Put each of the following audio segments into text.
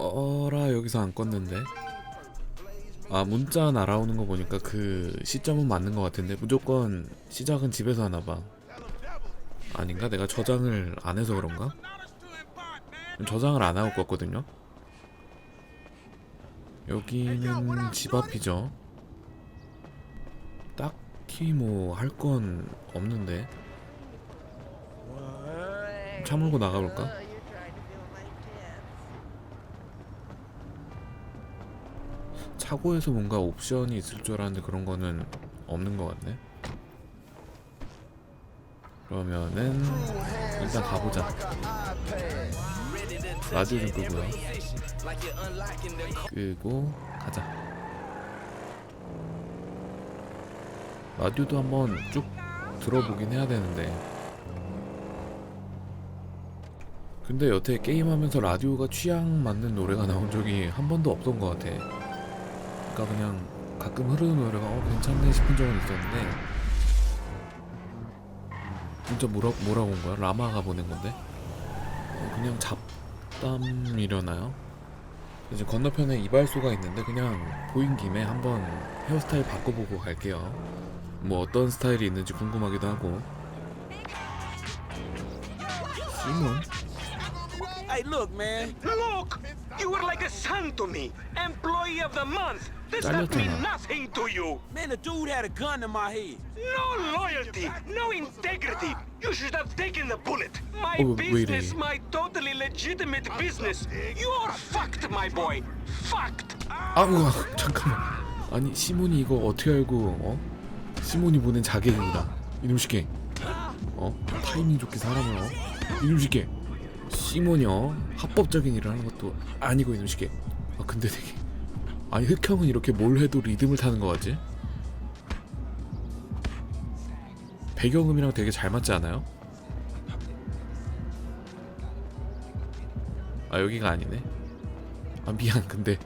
어라 여기서 안 껐는데 아 문자 날아오는 거 보니까 그 시점은 맞는 것 같은데 무조건 시작은 집에서 하나봐 아닌가? 내가 저장을 안 해서 그런가? 저장을 안 하고 껐거든요 여기는 집 앞이죠 딱히 뭐 할 건 없는데 차 몰고 나가볼까? 차고에서 뭔가 옵션이 있을 줄 알았는데 그런 거는 없는 것 같네. 그러면은 일단 가보자. 라디오 좀 끄고요. 끄고 가자. 라디오도 한번 쭉 들어보긴 해야 되는데. 근데 여태 게임하면서 라디오가 취향 맞는 노래가 나온 적이 한 번도 없던 것 같아. 그러니까 그냥 가끔 흐르는 노래가 어 괜찮네 싶은 적은 있었는데 진짜 뭐라 뭐라고 온 거야? 라마가 보낸 건데 어, 그냥 잡담이려나요? 이제 건너편에 이발소가 있는데 그냥 보인 김에 한번 헤어스타일 바꿔보고 갈게요. 뭐 어떤 스타일이 있는지 궁금하기도 하고. 시몬? Hey, look, man. Look! You were like a son to me. Employee of the month. This helped me nothing to you. Man, the dude had a gun in my head. No loyalty, no integrity. You should have taken the bullet. My Oh, business, wait. my totally legitimate business. You're fucked, my boy. Fucked. 아우 잠깐만 아니 시몬이 이거 어떻게 알고 어? 시몬이 보낸 자객이다 이놈 새끼 어? 타이밍 좋게 사람을 어? 이놈 새끼 어? 합법적인 일을 하는 것도 아니고 이놈 새끼 아 근데 되게 아니 흑형은 이렇게 뭘 해도 리듬을 타는 거 같지? 배경음이랑 되게 잘 맞지 않아요? 아 여기가 아니네 아 미안 근데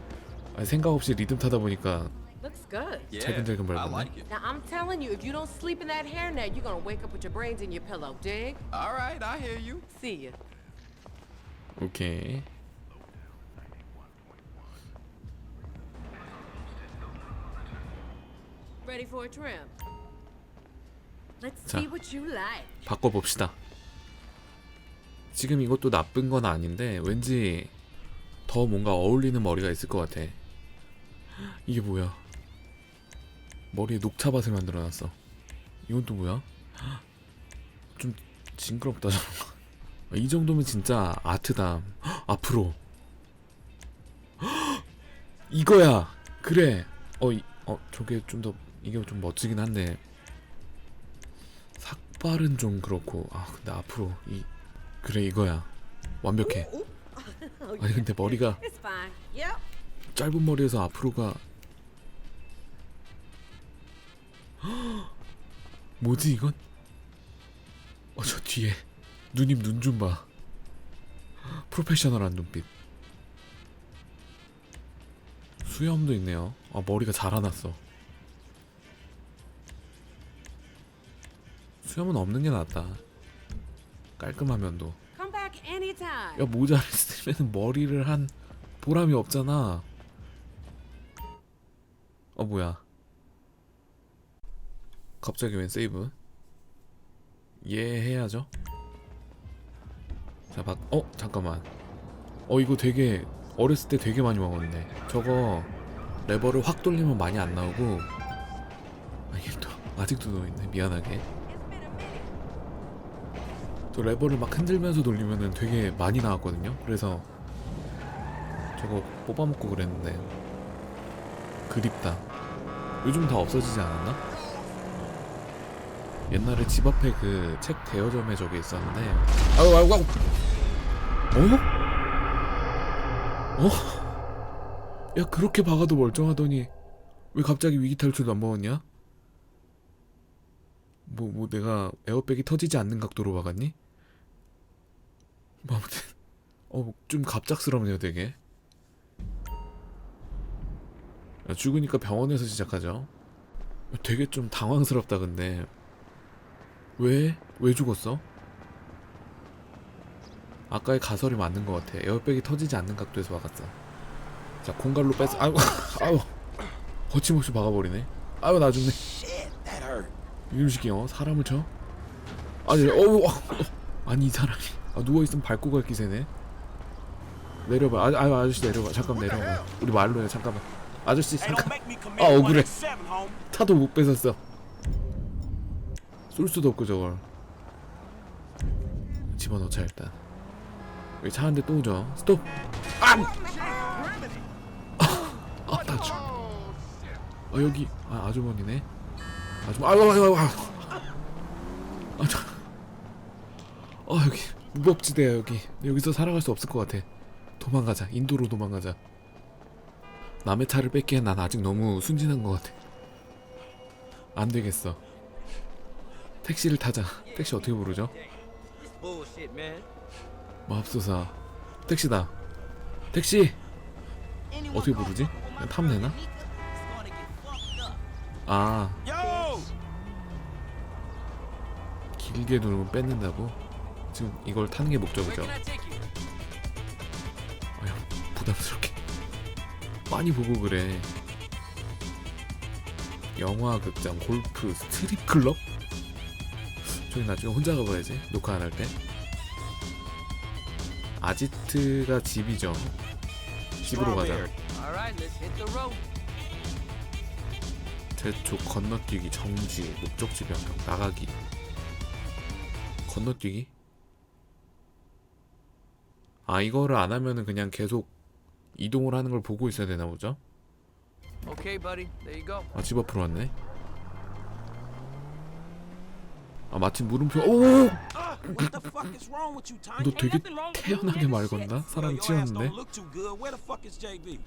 아, 생각 없이 리듬 타다 보니까 Looks good. 잘근잘근 I 밟았네 like it. Now I'm telling you, if you don't sleep in that hairnet, you're gonna wake up with your brains in your pillow. Dig? All right, I hear you. See ya. 오케이. 자. 바꿔봅시다. 지금 이것도 나쁜 건 아닌데 왠지 더 뭔가 어울리는 머리가 있을 것 같아. 이게 뭐야? 머리에 녹차밭을 만들어놨어. 이건 또 뭐야? 좀 징그럽다 저런 거. 이 정도면 진짜 아트다 앞으로. 이거야. 그래. 어, 이, 어 저게 좀 더 이게 좀 멋지긴 한데. 삭발은 좀 그렇고. 아 근데 앞으로 이 그래 이거야. 완벽해. 아니 근데 머리가. 짧은 머리에서 앞으로가 뭐지 이건? 어 저 뒤에 누님 눈 좀 봐 프로페셔널한 눈빛 수염도 있네요 아 머리가 자라났어 수염은 없는 게 낫다 깔끔하면도. 야 모자를 쓰면 머리를 한 보람이 없잖아. 어 뭐야? 갑자기 웬 세이브? 예 해야죠. 자, 박. 어 잠깐만. 어 이거 되게 어렸을 때 되게 많이 먹었네. 저거 레버를 확 돌리면 많이 안 나오고. 아 이게 또 아직도 넣어 있네. 미안하게. 또 레버를 막 흔들면서 돌리면은 되게 많이 나왔거든요. 그래서 저거 뽑아먹고 그랬는데 그립다. 요즘 다 없어지지 않았나? 옛날에 집 앞에 그 책 대여점에 저게 있었는데 아우 아우 아우 어? 어? 야 그렇게 박아도 멀쩡하더니 왜 갑자기 위기 탈출도 안 먹었냐? 뭐, 뭐 내가 에어백이 터지지 않는 각도로 박았니? 뭐 아무튼 어 좀 갑작스럽네요 되게 야, 죽으니까 병원에서 시작하죠 되게 좀 당황스럽다 근데 왜? 왜 죽었어? 아까의 가설이 맞는 것 같아. 에어백이 터지지 않는 각도에서 박았어. 자 공갈로 뺐어. 아유 아유 거침없이 박아버리네. 아유 나 죽네. 새끼 어 사람을 쳐? 아니 어우 어, 어. 아니 이 사람이. 아, 누워있으면 밟고 갈 기세네. 내려봐. 아, 아유 아저씨 내려봐. 잠깐 내려봐. 우리 말로 해. 잠깐만. 아저씨 잠깐. 아, 억울해. 차도 못 뺏었어 쏠 수도 없고 저걸. 집어넣자 일단. 여기 차 한 대 또 오죠. 스톱! 아나 죽. 아 여기 아 아주머니네. 아주머 아유 아유 아유 아, 저, 아 여기 무법지대야 여기. 여기서 살아갈 수 없을 것 같아. 도망가자. 인도로 도망가자. 남의 차를 뺏기엔 난 아직 너무 순진한 것 같아. 안 되겠어 택시를 타자 택시 어떻게 부르죠? 맙소사 택시다 택시 어떻게 부르지? 그냥 타면 되나? 아! 길게 누르면 뺏는다고? 지금 이걸 타는 게 목적이죠 아휴 부담스럽게 많이 보고 그래 영화 극장 골프 스트립 클럽? 저기 나중에 혼자 가봐야지. 녹화 안 할 때. 아지트가 집이죠. 집으로 가자. 대초 건너뛰기 정지. 목적지 변경 나가기. 건너뛰기? 아 이거를 안 하면은 그냥 계속 이동을 하는 걸 보고 있어야 되나 보죠? Okay, buddy, there you go. 아집 앞으로 왔네 아 마침 물음표 오! What the fuck is wrong with you, Tanya? 너 되게 태연하게 말 건다? 사람 is JB?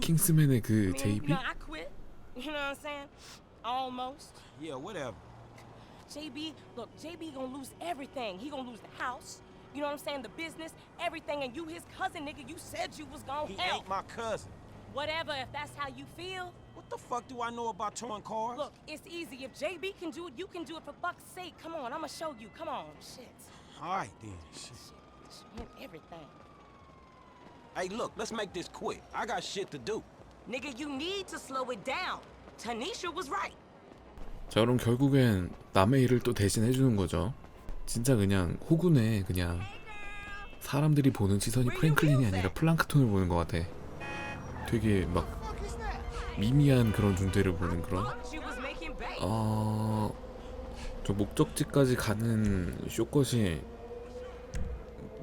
킹스맨의 그 JB? You know, I quit. You know what I'm saying? Almost. Yeah, whatever. JB, look, JB gonna lose everything. He gonna lose the house. You know what I'm saying? The business, everything, and you his cousin, nigga. You said you was gonna He help. ain't my cousin. Whatever, if that's how you feel. What the fuck do I know about towing cars? Look, it's easy. If JB can do it, you can do it for fuck's sake. Come on, I'ma show you. Come on, shit. All right then. Shit. Shit, shit, everything. Hey, look, let's make this quick. I got shit to do. Nigga, you need to slow it down. Tanisha was right. 자 그럼 결국엔 남의 일을 또 대신 해주는 거죠 진짜 그냥 호구네 그냥 사람들이 보는 시선이 프랭클린이 아니라 플랑크톤을 보는 것 같아 되게 막 미미한 그런 존재를 보는 그런. 어... 저 목적지까지 가는 쇼컷이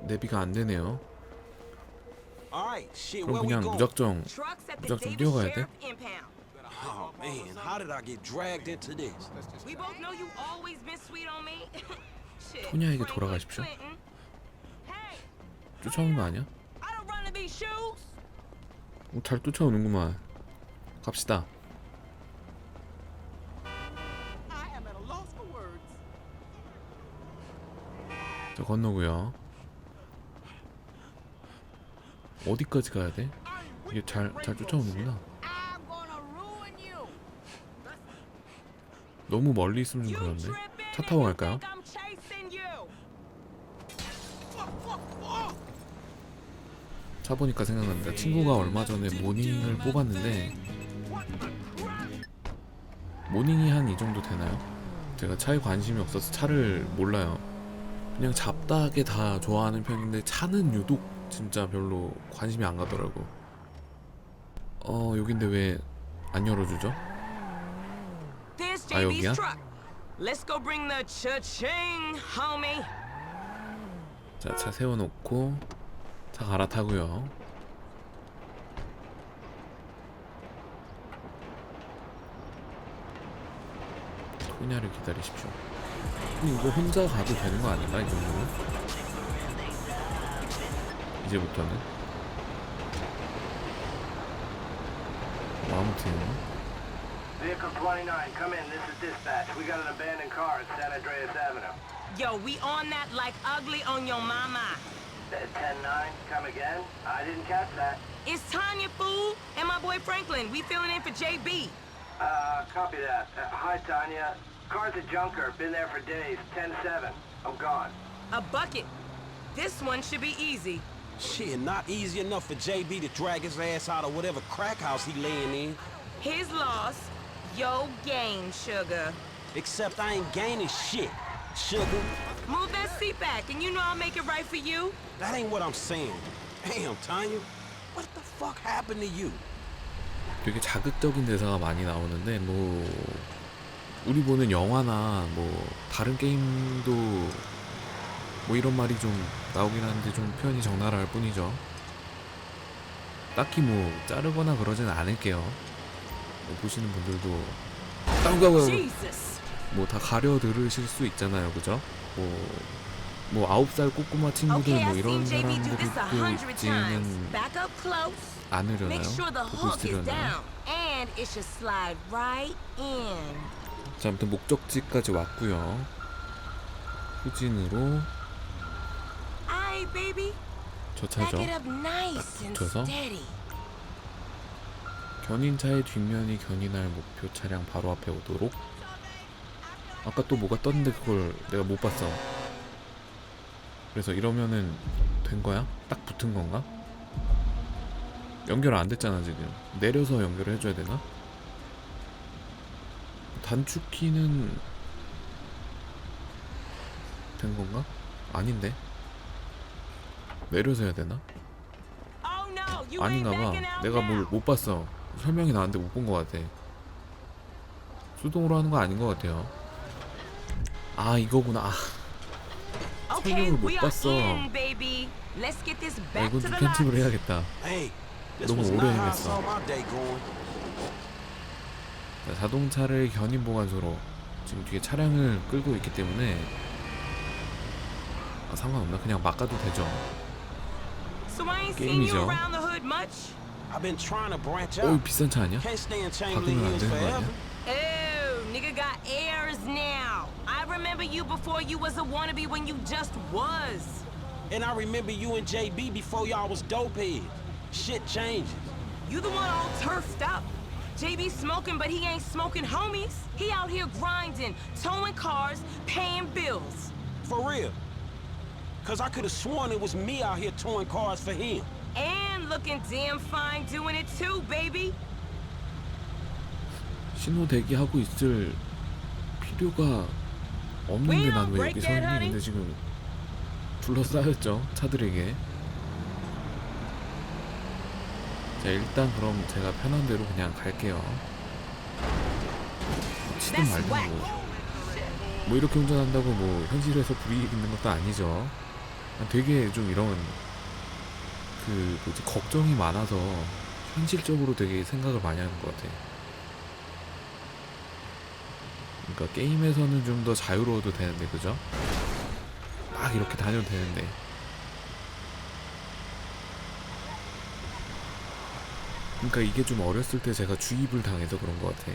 내비가 안 되네요 그럼 그냥? 무작정 무작정 뛰어가야 돼? Oh man, how did I get dragged into this? We both know you always been sweet on me. 토냐에게 돌아가십시오. 쫓아오는 거 아니야? 어, 잘 쫓아오는구만 갑시다. 자 건너고요 어디까지 가야 돼? 이게 잘, 잘 쫓아오는구나. 너무 멀리 있으면 좀 그런데 차 타고 갈까요? 차 보니까 생각납니다 친구가 얼마 전에 모닝을 뽑았는데 모닝이 한 이 정도 되나요? 제가 차에 관심이 없어서 차를 몰라요 그냥 잡다하게 다 좋아하는 편인데 차는 유독 진짜 별로 관심이 안 가더라고 어 여긴데 왜 안 열어주죠? 아, 여기야? 자 차 세워놓고 차 갈아타고요 토냐를 기다리십시오 근데 이거 혼자 가도 되는 거 아닌가 이 정도면? 이제부터는 뭐 아무튼 Vehicle 29, come in. This is dispatch. We got an abandoned car at San Andreas Avenue. Yo, we on that like ugly on your mama. Uh, 10-9, come again? I didn't catch that. It's Tanya, fool, and my boy Franklin. We filling in for JB. Uh, copy that. Uh, hi, Tanya. Car's a junker. Been there for days. 10-7. I'm gone. A bucket. This one should be easy. Shit, not easy enough for JB to drag his ass out of whatever crack house he laying in. His loss, your gain, sugar. Except I ain't gaining shit, sugar. Move that seat back, and you know I'll make it right for you. That ain't what I'm saying. Damn, Tanya. What the fuck happened to you? 되게 자극적인 대사가 많이 나오는데 뭐 우리 보는 영화나 뭐 다른 게임도 뭐 이런 말이 좀 나오긴 하는데 좀 표현이 적나라할 뿐이죠. 딱히 뭐 자르거나 그러진 않을게요. 뭐 보시는 분들도. 뭐 다 가려 들으실 수 있잖아요, 그죠? 뭐, 뭐 아홉 살 꼬꼬마 친구들 뭐 이런 사람들도. 있지는. 않으려나요? 보고 있으려나요? 자, 아무튼 목적지까지 왔고요. 후진으로. 저 차죠. 붙어서. steady. 견인차의 뒷면이 견인할 목표 차량 바로 앞에 오도록. 아까 또 뭐가 떴는데 그걸 내가 못 봤어. 그래서 이러면은 된 거야? 딱 붙은 건가? 연결 안 됐잖아 지금. 내려서 연결을 해줘야 되나? 단축키는 된 건가? 아닌데. 내려서 해야 되나? No, you ain't 아닌가 봐. backing out 내가 뭘. 못 봤어. 설명이 나왔는데 못 본 것 같아. 수동으로 하는 거 아닌 것 같아요. 아 이거구나. 아, 설명을 못 봤어. 아 이건 좀 편집을. 해야겠다. 너무 오래 했어. 자, 자동차를 견인 보관소로 지금 뒤에 차량을 끌고 있기 때문에 아, 상관없나? 그냥 막 가도 되죠. So I ain't seen you 게임이죠. around the hood much. I've been trying to branch 어이 out. 비싼 차 아니야? 박으면 안 되는 거. 아니야? Oh, nigga got airs now. I remember you before you was a wannabe when you just was. And I remember you and JB before y'all was dope heads. Shit changes. You the one all turfed up. JB smoking, but he ain't smoking homies. He out here grinding, towing cars, paying bills. For real. Cause I could have sworn it was me out here towing cars for him. And looking damn fine doing it too, baby. 신호 대기하고 있을 필요가 없는데 난 왜 여기 서 있니? 근데 지금 둘러싸였죠 차들에게. 자 일단 그럼 제가 편한 대로 그냥 갈게요. 치든 말든. 뭐, 뭐 이렇게 운전한다고 뭐 현실에서 불이익 있는 것도 아니죠. 되게 좀 이런 그 뭐지 걱정이 많아서 현실적으로 되게 생각을 많이 하는 것 같아. 그러니까 게임에서는 좀 더 자유로워도 되는데 그죠? 막 이렇게 다녀도 되는데 그러니까 이게 좀 어렸을 때 제가 주입을 당해서 그런 것 같아.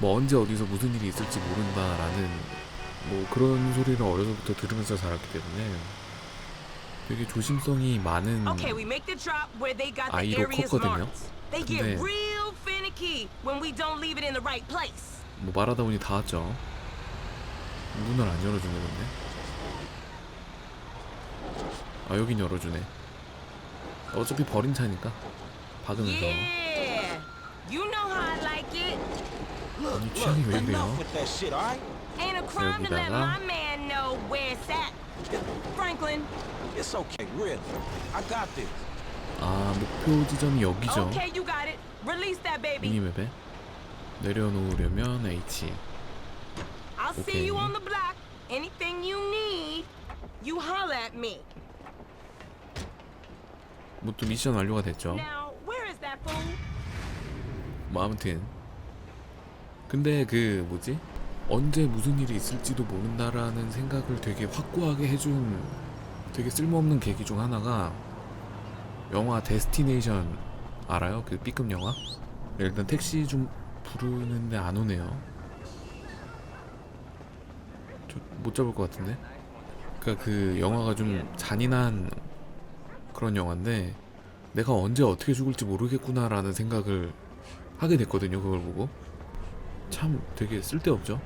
뭐 언제 어디서 무슨 일이 있을지 모른다라는 뭐 그런 소리를 어려서부터 들으면서 자랐기 때문에 되게 조심성이 많은 아이로 컸거든요. 근데-. 뭐 말하다 보니 다 왔죠. 문을 안 열어주네 근데. 아 여긴 열어주네. 어차피 버린 차니까 박으면서 Yeah, you know how I like it. Look, 아니, look, 취향이 왜 이래요? enough with that shit, alright? Ain't a crime to let my man know where it's at. Franklin, It's okay, really. I got this. 아 목표 지점이 여기죠 okay, you got it. Release that baby. 미니맵에 내려놓으려면 H I'll see you on the block. Anything you need, you holler at me. 뭐또 미션 완료가 됐죠 Now, where is that fool? 뭐 아무튼. 근데 그 뭐지? 언제 무슨 일이 있을지도 모른다라는 생각을 되게 확고하게 해준 되게 쓸모없는 계기 중 하나가 영화 데스티네이션 알아요? 그 B급 영화? 일단 택시 좀 부르는데 안 오네요. 저못 잡을 것 같은데? 그니까 그 영화가 좀 잔인한 그런 영화인데 내가 언제 어떻게 죽을지 모르겠구나라는 생각을 하게 됐거든요 그걸 보고. 참 되게 쓸데없죠?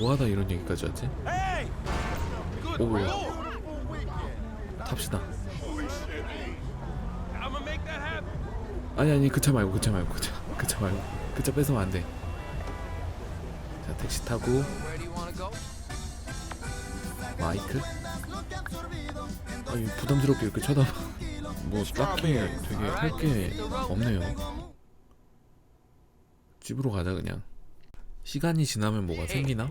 뭐하다 이런 얘기까지 하지! 오 뭐야? 탑시다. 아니 아니 그 차 말고 그 차 말고 그 차 그 차 말고. 그 차 뺏으면 안 돼. 자 택시 타고. 마이크. 아니 부담스럽게 이렇게 쳐다봐. 뭐 딱히 되게 할 게 없네요. 집으로 가자 그냥. 시간이 지나면 뭐가 생기나?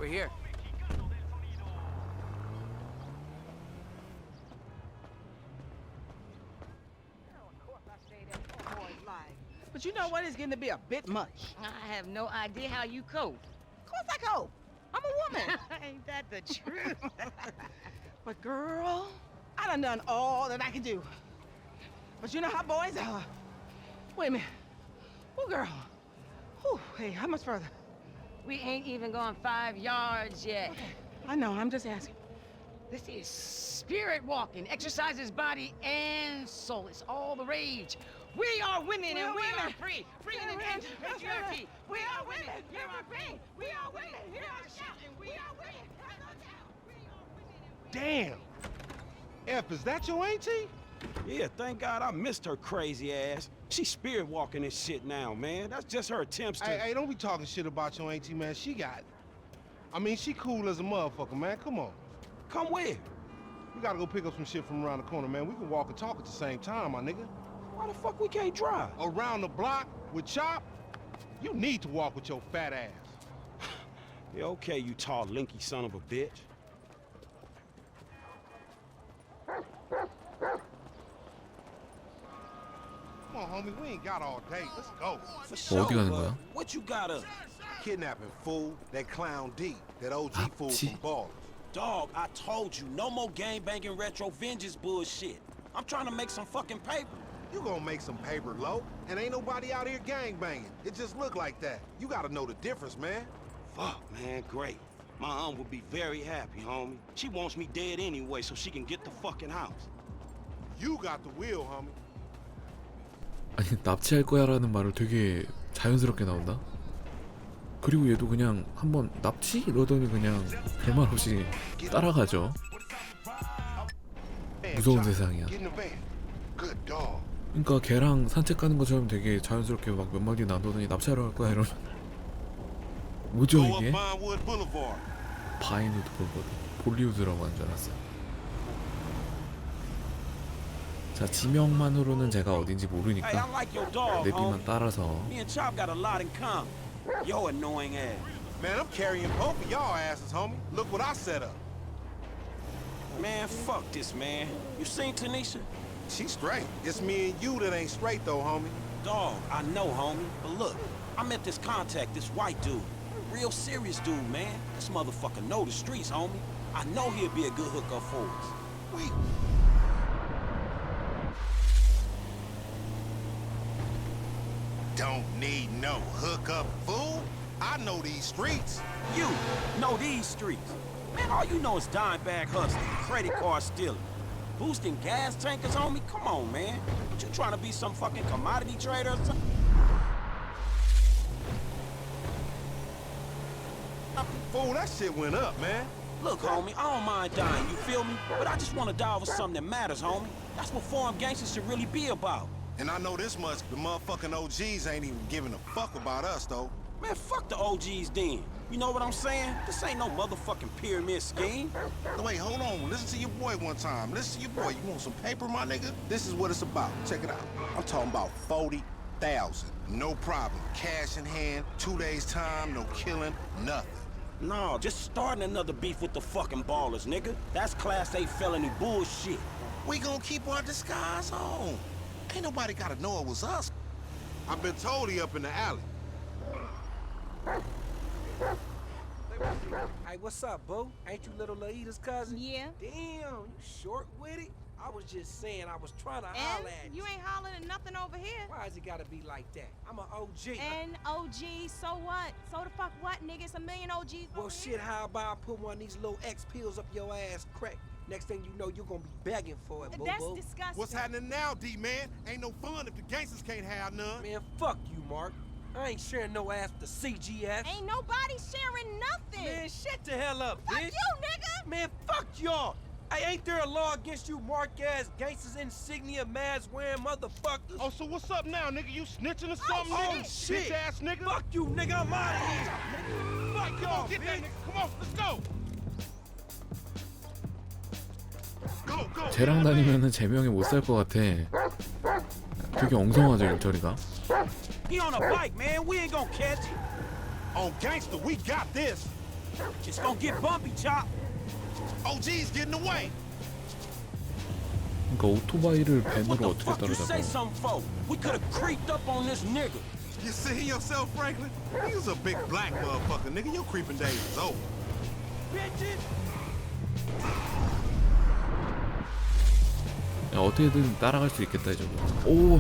But you know what? It's getting to be a bit much. I have no idea how you cope. Of course I cope. I'm a woman. Ain't that the truth? but girl, I done done all that I can do. But you know how boys are. Wait a minute. Oh, girl. Whew, hey, how much further? we ain't even gone five yards yet. I know, I'm just asking. This is spirit walking. Exercises body and soul. It's all the rage. We are women We and are we are free. Free Yeah, in the yeah, age of that's patriarchy. right. We are women. You You're are free. free. We are women. Hear our shouting. We are women. Damn. F, is that your auntie? Yeah, thank God I missed her crazy ass. She's spirit walking this shit now, man. That's just her attempts to. Hey, hey, don't be talking shit about your auntie, man. She got it. I mean, she cool as a motherfucker, man. Come on. Come where? We gotta go pick up some shit from around the corner, man. We can walk and talk at the same time, my nigga. Why the fuck we can't drive? Around the block with Chop, you need to walk with your fat ass. Yeah, okay, you tall, linky son of a bitch. on, homie. We ain't got all day. Let's go. For 뭐 어디 가는 but 거야? What you got up? Kidnapping fool, that clown D, that OG fool Apti. from Ballers. Dog, I told you, no more gang banging retro vengeance bullshit. I'm trying to make some fucking paper. You gonna make some paper, low, and ain't nobody out here gang banging. It just look like that. You gotta know the difference, man. Fuck, man, great. My aunt would be very happy, homie. She wants me dead anyway so she can get the fucking house. You got the wheel, homie. 아니 납치할 거야라는 말을 되게 자연스럽게 나온다. 그리고 얘도 그냥 한번 납치 이러더니 그냥 별말 없이 따라가죠. 무서운 세상이야. 그러니까 걔랑 산책 가는 것처럼 되게 자연스럽게 막 몇 마디 나누더니 납치하러 갈 거야 이러면 뭐죠 이게? 바인우드 볼거든 볼리우드라고 한 줄 알았어. 자 지명만으로는 제가 어딘지 Hey, I 모르니까 like your dog, 내비만 homie. 따라서 Me and Chop got a lot in common. Yo annoying ass. Man, I'm carrying both of y'all asses, homie. Look what I set up. Man, fuck this, man. You seen Tanisha? She straight. It's me and you that ain't straight, though, homie. Dog, I know, homie. But look, I met this contact, this white dude. Real serious dude, man. This motherfucker know the streets, homie. I know he'll be a good hookup for us. Wait. no hookup, fool. I know these streets. You know these streets. Man, all you know is dime bag hustling, credit card stealing, boosting gas tankers, homie. Come on, man. What you trying to be some fucking commodity trader or something? Fool, that shit went up, man. Look, homie, I don't mind dying, you feel me? But I just want to die over something that matters, homie. That's what foreign gangsters should really be about. And I know this much, the motherfucking OGs ain't even giving a fuck about us, though. Man, fuck the OGs then. You know what I'm saying? This ain't no motherfucking pyramid scheme. No, wait, hold on. Listen to your boy one time. Listen to your boy. You want some paper, my nigga? This is what it's about. Check it out. I'm talking about 40,000. No problem. Cash in hand, two days time, no killing, nothing. No, just starting another beef with the fucking ballers, nigga. That's class A felony bullshit. We gonna keep our disguise on. Ain't nobody gotta know it was us. I've been told he up in the alley. Hey, what's up, boo? Ain't you little Laida's cousin? Yeah. Damn, you short with it? I was just saying, I was trying to holler at And you ain't hollering at nothing over here. Why Why's it gotta be like that? I'm an OG. And OG, so what? So the fuck what, nigga? It's a million OGs well, over shit, here. how about I put one of these little X pills up your ass crack? Next thing you know, you're gonna be begging for it, boo That's disgusting. What's happening now, D-man? Ain't no fun if the gangsters can't have none. Man, fuck you, Mark. I ain't sharing no ass to the CGS. Ain't nobody sharing nothing. Man, shut the hell up, fuck bitch. you, nigga. Man, fuck y'all. Hey, ain't there a law against you mark-ass gangsters, insignia, mask wearing motherfuckers? Oh, so what's up now, nigga? You snitching or Oh, something, oh, nigga? shit. Bitch ass nigga. Fuck you, nigga. I'm out of here. Nigga. Fuck y'all, on, get that nigga. Come on, let's go. 쟤랑 다니면은 제명에 못살 것 같아. 되게 엉성하죠 일처리가. He on a bike, man. We ain't gonna catch him. On gangster, we got this. It's gonna get bumpy, Chop. OG's getting away. 그러니까 오토바이를 What 밴으로 the 어떻게 fuck you say 따라잡아? something for? We could have creeped up on this nigga. You see yourself, Franklin? You was a big black motherfucker, nigga. Your creeping days is over. Bitches. 야, 어떻게든 따라갈 수 있겠다 이 정도. 오,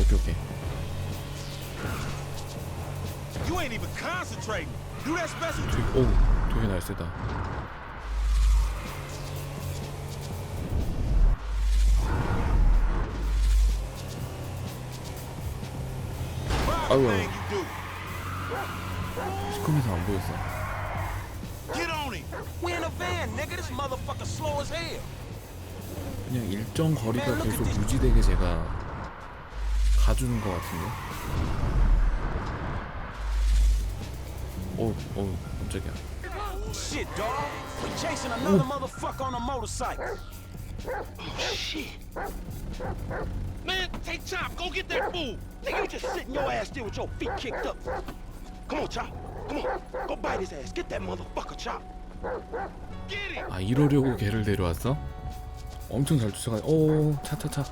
오케이 오케이. You ain't even concentrating. Do that special 되게, 오, 되게 날쌔다. 아유, thing you do. 시커면서 안 보였어. Get on him. We in a van, nigga. This motherfucker slow as hell. 그냥 일정 거리가 계속 유지되게 제가 가주는 것 같은데. 오, 오, 깜짝이야. Shit, dog. We chasing another motherfucker on a motorcycle. Shit. Man, take Chop. Go get that fool. Nigga, you just sitting your ass there with your feet kicked up. Come on, Chop. Come on. Go bite his ass. Get that motherfucker, Chop. Get him. 아 이러려고 걔를 데려왔어? 엄청 잘 쫓아가. 오, 차, 차, 차.